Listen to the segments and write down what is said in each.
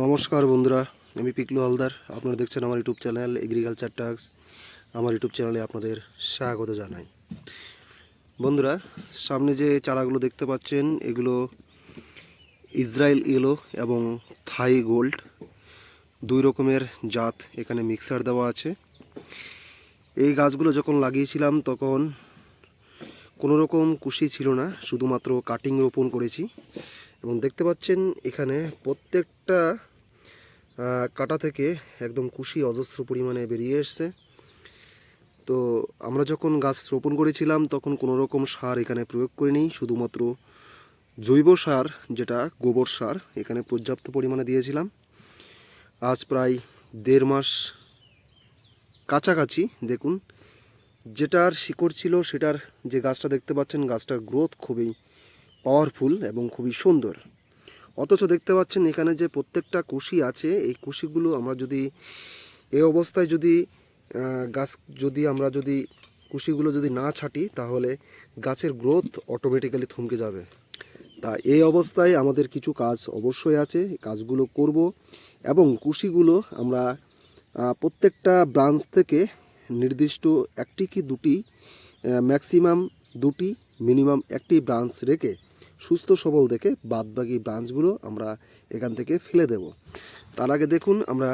নমস্কার বন্ধুরা, আমি পিকলু হালদার। আপনারা দেখছেন আমার ইউটিউব চ্যানেল এগ্রিকালচার টাক্স আমার ইউটিউব চ্যানেলে আপনাদের স্বাগত জানাই। বন্ধুরা, সামনে যে চারাগুলো দেখতে পাচ্ছেন, এগুলো ইসরায়েল ইয়েলো এবং থাই গোল্ড। দুই রকমের জাত এখানে মিক্সার দেওয়া আছে। এই গাছগুলো যখন লাগিয়েছিলাম, তখন কোনো রকম কুশি ছিল না, শুধুমাত্র কাটিং রোপণ করেছি। এবং দেখতে পাচ্ছেন এখানে প্রত্যেকটা কাটা থেকে একদম কুশি অজস্র পরিমাণে বেরিয়ে এসছে। তো আমরা যখন গাছ রোপণ করেছিলাম, তখন কোনো রকম সার এখানে প্রয়োগ করিনি, শুধুমাত্র জৈব সার, যেটা গোবর সার, এখানে পর্যাপ্ত পরিমাণে দিয়েছিলাম। আজ প্রায় দেড় মাস কাছাকাছি, দেখুন, যেটার শিকড় ছিল, সেটার যে গাছটা দেখতে পাচ্ছেন, গাছটার গ্রোথ খুবই পাওয়ারফুল এবং খুবই সুন্দর। অথচ দেখতে পাচ্ছেন এখানে যে প্রত্যেকটা কুশি আছে, এই কুশিগুলো আমরা যদি এই অবস্থায় যদি গাছ যদি আমরা যদি, কুশিগুলো যদি না ছাটি, তাহলে গাছের গ্রোথ অটোমেটিক্যালি থমকে যাবে। তা এই অবস্থায় আমাদের কিছু কাজ অবশ্যই আছে, কাজগুলো করব এবং কুশিগুলো আমরা প্রত্যেকটা ব্রাঞ্চ থেকে নির্দিষ্ট একটি কি দুটি ম্যাক্সিমাম দুটি মিনিমাম একটি ব্রাঞ্চ রেখে সুস্থ সবল দেখে বাদবাকি ব্রাঞ্চগুলো আমরা এখান থেকে ফেলে দেব। তার আগে দেখুন, আমরা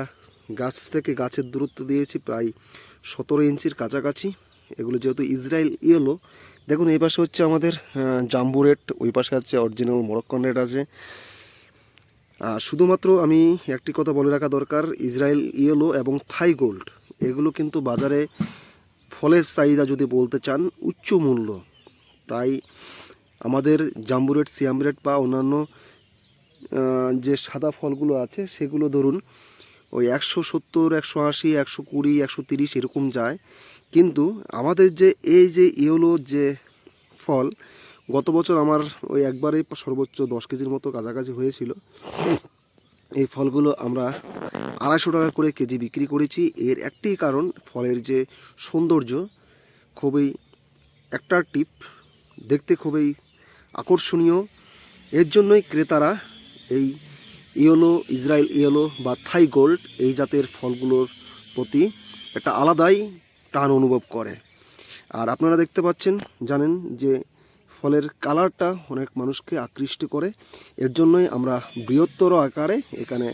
গাছ থেকে গাছের দূরত্ব দিয়েছি প্রায় সতেরো ইঞ্চির কাছাকাছি। এগুলো যেহেতু ইসরায়েল ইয়েলো, দেখুন এই পাশে হচ্ছে আমাদের জাম্বু রেট ওই পাশে হচ্ছে অরিজিনাল মরক্কন রেট আছে। আর শুধুমাত্র আমি একটি কথা বলে রাখা দরকার, ইসরায়েল ইয়েলো এবং থাই গোল্ড, এগুলো কিন্তু বাজারে ফলের চাহিদা যদি বলতে চান, উচ্চ মূল্য, প্রায় আমাদের জাম্বু রেট সিয়াম বা অন্যান্য যে সাদা ফলগুলো আছে সেগুলো ধরুন, ওই একশো সত্তর, একশো আশি, একশো কুড়ি, একশো তিরিশ এরকম যায়। কিন্তু আমাদের যে, এই যে ইয়েলো যে ফল, গত বছর আমার ওই একবারে সর্বোচ্চ দশ কেজির মতো কাছাকাছি হয়েছিল। এই ফলগুলো আমরা আড়াইশো টাকা করে কেজি বিক্রি করেছি। এর একটি কারণ, ফলের যে সৌন্দর্য, খুবই অ্যাট্রাকটিভ দেখতে খুবই আকর্ষণীয়। এর জন্যই ক্রেতারা এই ইয়েলো, ইসরায়েল ইয়েলো বা থাই গোল্ড এই জাতের ফলগুলোর প্রতি একটা আলাদাই টান অনুভব করে। আর আপনারা দেখতে পাচ্ছেন, জানেন যে ফলের কালারটা অনেক মানুষকে আকৃষ্ট করে। এর জন্যই আমরা বৃহত্তর আকারে এখানে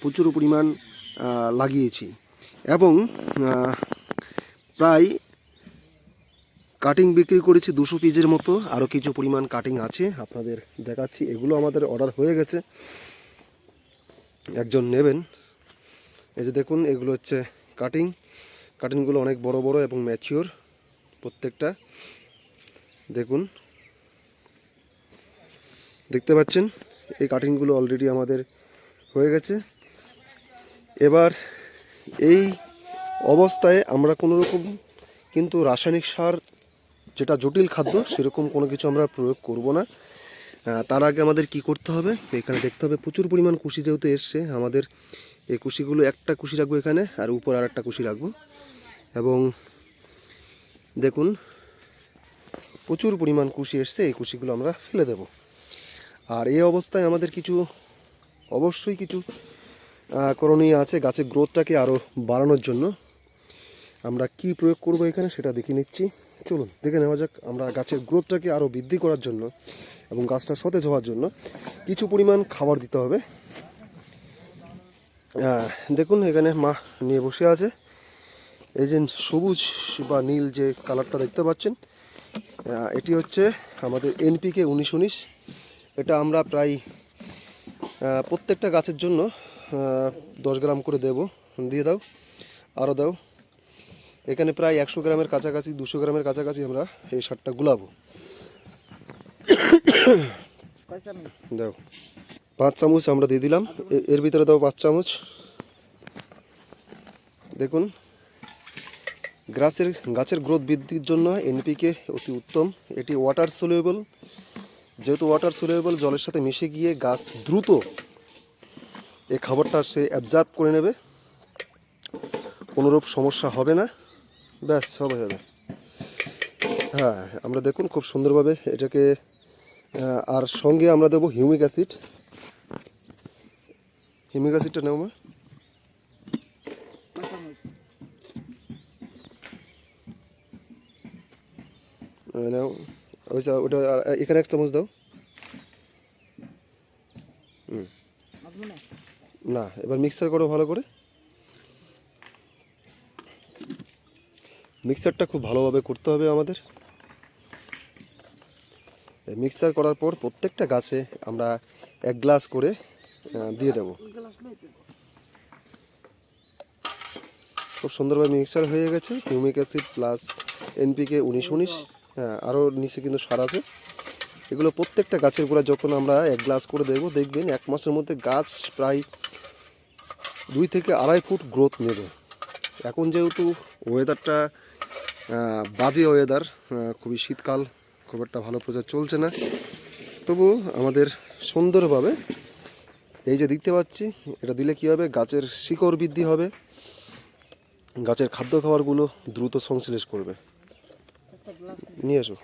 প্রচুর পরিমাণ লাগিয়েছি। এবং প্রায় কাটিং বিক্রি করেছি দুশো পিসের মতো। আরও কিছু পরিমাণ কাটিং আছে, আপনাদের দেখাচ্ছি। এগুলো আমাদের অর্ডার হয়ে গেছে। একজন নেবেন। এই যে দেখুন, এগুলো হচ্ছে কাটিং কাটিংগুলো অনেক বড় বড় এবং ম্যাচিওর প্রত্যেকটা। দেখুন। দেখতে পাচ্ছেন? এই কাটিংগুলো অলরেডি আমাদের হয়ে গেছে। এবার এই অবস্থায় আমরা কোনো রকম কিন্তু রাসায়নিক সার যেটা জটিল খাদ্য, সেরকম কোনো কিছু আমরা প্রয়োগ করব না। তার আগে আমাদের কি করতে হবে? এখানে দেখতে হবে, প্রচুর পরিমাণ কুশি যেহেতু এসছে, আমাদের এই কুশিগুলো একটা কুশি রাখব এখানে, আর উপর আর একটা কুশি রাখব। এবং দেখুন, প্রচুর পরিমাণ কুশি এসছে, এই কুশিগুলো আমরা ফেলে দেব। আর এই অবস্থায় আমাদের কিছু, অবশ্যই কিছু করণীয় আছে গাছের গ্রোথটাকে আরও বাড়ানোর জন্য। আমরা কি প্রয়োগ করব এখানে সেটা দেখে নিচ্ছি। চলুন, দেখে নেওয়া যাক আমরা গাছের গ্রোথটাকে আরও বৃদ্ধি করার জন্য এবং গাছটা সতেজ হওয়ার জন্য কিছু পরিমাণ খাবার দিতে হবে। দেখুন, এখানে মা নিয়ে বসে আছে। এই যে সবুজ বা নীল যে কালারটা দেখতে পাচ্ছেন এটি হচ্ছে আমাদের এনপিকে উনিশ উনিশ। এটা আমরা প্রায় প্রত্যেকটা গাছের জন্য দশ গ্রাম করে দেব। দিয়ে দাও আরও দাও। এখানে প্রায় একশো গ্রামের কাছাকাছি দুশো গ্রামের কাছাকাছি আমরা এই সারটা গুলাবো। দাও পাঁচ চামচ আমরা দিয়ে দিলাম। এ- এর ভিতরে দাও পাঁচ চামচ। দেখুন গাছের গাছের গ্রোথ বৃদ্ধির জন্য এনপিকে অতি উত্তম। এটি ওয়াটার সলিউবল যেহেতু ওয়াটার সলিউবল জলের সাথে মিশে গিয়ে গাছ দ্রুত এই খাবারটা সে অ্যাবজার্ভ করে নেবে। কোনোরূপ সমস্যা হবে না। ব্যাস হবে হবে। হ্যাঁ আমরা দেখুন খুব সুন্দরভাবে এটাকে আর সঙ্গে আমরা দেবো হিউমিক অ্যাসিড। হিমিক অ্যাসিডটা নেও মা। নাও। ওই ওটা এখানে এক চামচ দাও। না এবার মিক্সার করো ভালো করে। মিক্সারটা খুব ভালোভাবে করতে হবে আমাদের। মিক্সার করার পর প্রত্যেকটা গাছে আমরা এক গ্লাস করে দিয়ে দেব। খুব সুন্দরভাবে মিক্সার হয়ে গেছে। হিউমিক অ্যাসিড প্লাস এনপিকে উনিশ উনিশ হ্যাঁ আরও নিচে কিন্তু সার আছে। এগুলো প্রত্যেকটা গাছের গোড়া যখন আমরা এক গ্লাস করে দেবো, দেখবেন এক মাসের মধ্যে গাছ প্রায় দুই থেকে আড়াই ফুট গ্রোথ নেবে। এখন যেহেতু ওয়েদারটা বাজে ওয়েদার খুবই শীতকাল, খুব একটা ভালো প্রচার চলছে না। তবু আমাদের সুন্দরভাবে এই যে দেখতে পাচ্ছি, এটা দিলে কী হবে? গাছের শিকড় বৃদ্ধি হবে। গাছের খাদ্য খাবারগুলো দ্রুত সংশ্লেষ করবে। নিয়ে এসো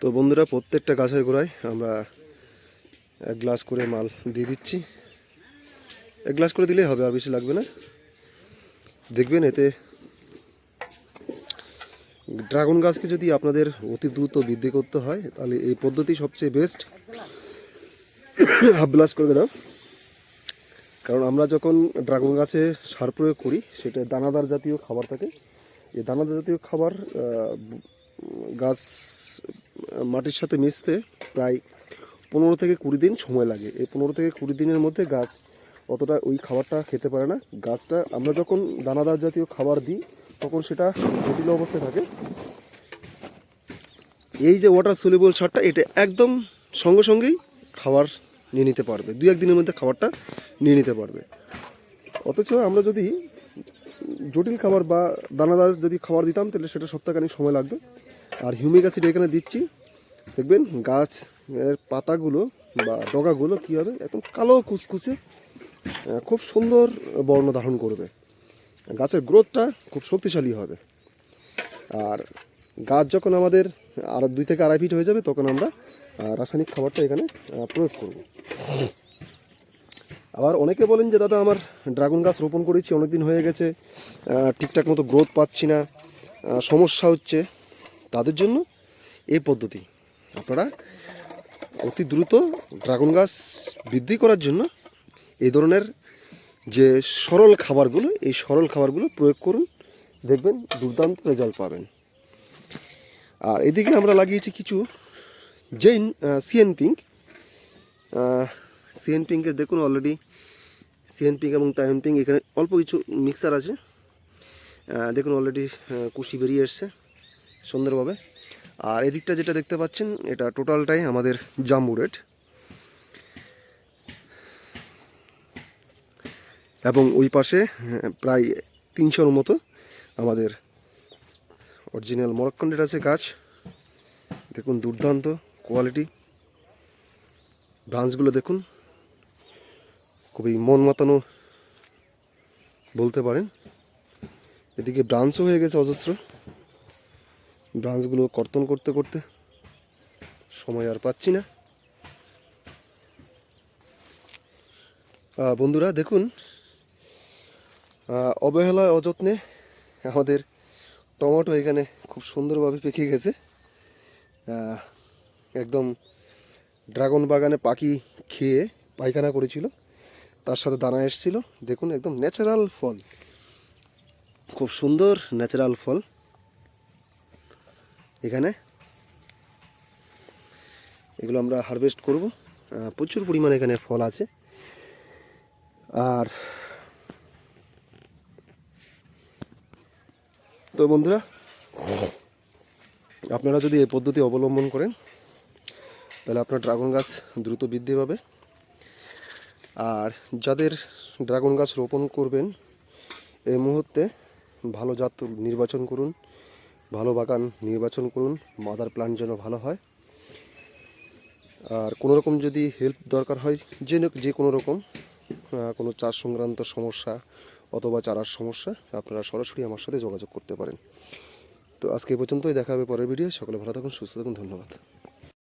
তো বন্ধুরা, প্রত্যেকটা গাছের গোড়ায় আমরা এক গ্লাস করে মাল দিয়ে দিচ্ছি। এক গ্লাস করে দিলেই হবে, আর বেশি লাগবে না। দেখবেন এতে ড্রাগন গাছকে যদি আপনাদের অতি দ্রুত বৃদ্ধি করতে হয়, তাহলে এই পদ্ধতি সবচেয়ে বেস্ট হাফ গ্লাস করে দাও। কারণ আমরা যখন ড্রাগন গাছে সার প্রয়োগ করি, সেটা দানাদার জাতীয় খাবার থাকে। এই দানাদার জাতীয় খাবার গাছ মাটির সাথে মিশতে প্রায় পনেরো থেকে কুড়ি দিন সময় লাগে। এই পনেরো থেকে কুড়ি দিনের মধ্যে গাছ অতটা ওই খাবারটা খেতে পারে না। গাছটা, আমরা যখন দানাদার জাতীয় খাবার দিই তখন সেটা জটিল অবস্থায় থাকে। এই যে ওয়াটার সলিবল সারটা, এটা একদম সঙ্গে সঙ্গেই খাবার নিয়ে নিতে পারবে। দু একদিনের মধ্যে খাবারটা নিয়ে নিতে পারবে। অথচ আমরা যদি জটিল খাবার বা দানাদার যদি খাবার দিতাম, তাহলে সেটা সপ্তাহখানিক সময় লাগবে আর হিউমিক অ্যাসিড এখানে দিচ্ছি। দেখবেন গাছ এর পাতাগুলো বা ডগাগুলো কী হবে? একদম কালো কুচকুচে খুব সুন্দর বর্ণ ধারণ করবে। গাছের গ্রোথটা খুব শক্তিশালী হবে। আর গাছ যখন আমাদের আর দুই থেকে আড়াই ফিট হয়ে যাবে, তখন আমরা রাসায়নিক খাবারটা এখানে প্রয়োগ করব। আবার অনেকে বলেন যে, দাদা, আমার ড্রাগন গাছ রোপণ করেছি অনেক দিন হয়ে গেছে ঠিকঠাক মতো গ্রোথ পাচ্ছি না সমস্যা হচ্ছে। তাদের জন্য এই পদ্ধতি। আপনারা অতি দ্রুত ড্রাগন গাছ বৃদ্ধি করার জন্য এই ধরনের যে সরল খাবারগুলো, এই সরল খাবারগুলো প্রয়োগ করুন, দেখবেন দুর্দান্ত রেজাল্ট পাবেন। আর এদিকে আমরা লাগিয়েছি কিছু জেইন সিএন পিঙ্ক সিএন পিঙ্কের দেখুন অলরেডি সিএন পিঙ্ক এবং তায়ন পিঙ্ক এখানে অল্প কিছু মিক্সার আছে। দেখুন অলরেডি কুশি বেরিয়ে এসছে সুন্দরভাবে। আর এদিকটা যেটা দেখতে পাচ্ছেন, এটা টোটালটাই আমাদের জাম্বু রেড এবং ওই পাশে আহ, প্রায় তিনশোর মতো আমাদের অরিজিনাল মরক্কন্ডের আছে গাছ। দেখুন দুর্দান্ত কোয়ালিটি ব্রাঞ্চগুলো দেখুন খুবই মন মাতানো বলতে পারেন। এদিকে ব্রাঞ্চও হয়ে গেছে অজস্র। ব্রাঞ্চগুলো কর্তন করতে করতে সময় আর পাচ্ছি না। বন্ধুরা দেখুন অবহেলায় অযত্নে আমাদের টমেটো এখানে খুব সুন্দরভাবে পেকে গেছে। একদম ড্রাগন বাগানে পাখি খেয়ে পায়খানা করেছিল। তার সাথে দানা এসেছিল। দেখুন, একদম ন্যাচারাল ফল। খুব সুন্দর ন্যাচারাল ফল এখানে। এগুলো আমরা হারভেস্ট করব। প্রচুর পরিমাণে এখানে ফল আছে। আর তো বন্ধুরা, আপনারা যদি এই পদ্ধতি অবলম্বন করেন, তাহলে আপনার ড্রাগন গাছ দ্রুত বৃদ্ধি পাবে। আর যাদের ড্রাগন গাছ রোপণ করবেন, এই মুহূর্তে ভালো জাত নির্বাচন করুন, ভালো বাগান নির্বাচন করুন, মাদার প্ল্যান্ট যেন ভালো হয়। আর কোনো রকম যদি হেল্প দরকার হয়, যে যে কোনো রকম কোনো চাষ সংক্রান্ত সমস্যা অথবা চারার সমস্যা, আপনারা সরাসরি আমার সাথে যোগাযোগ করতে পারেন। তো আজকে এই পর্যন্তই, দেখা হবে পরের ভিডিও সকলে ভালো থাকুন, সুস্থ থাকুন, ধন্যবাদ।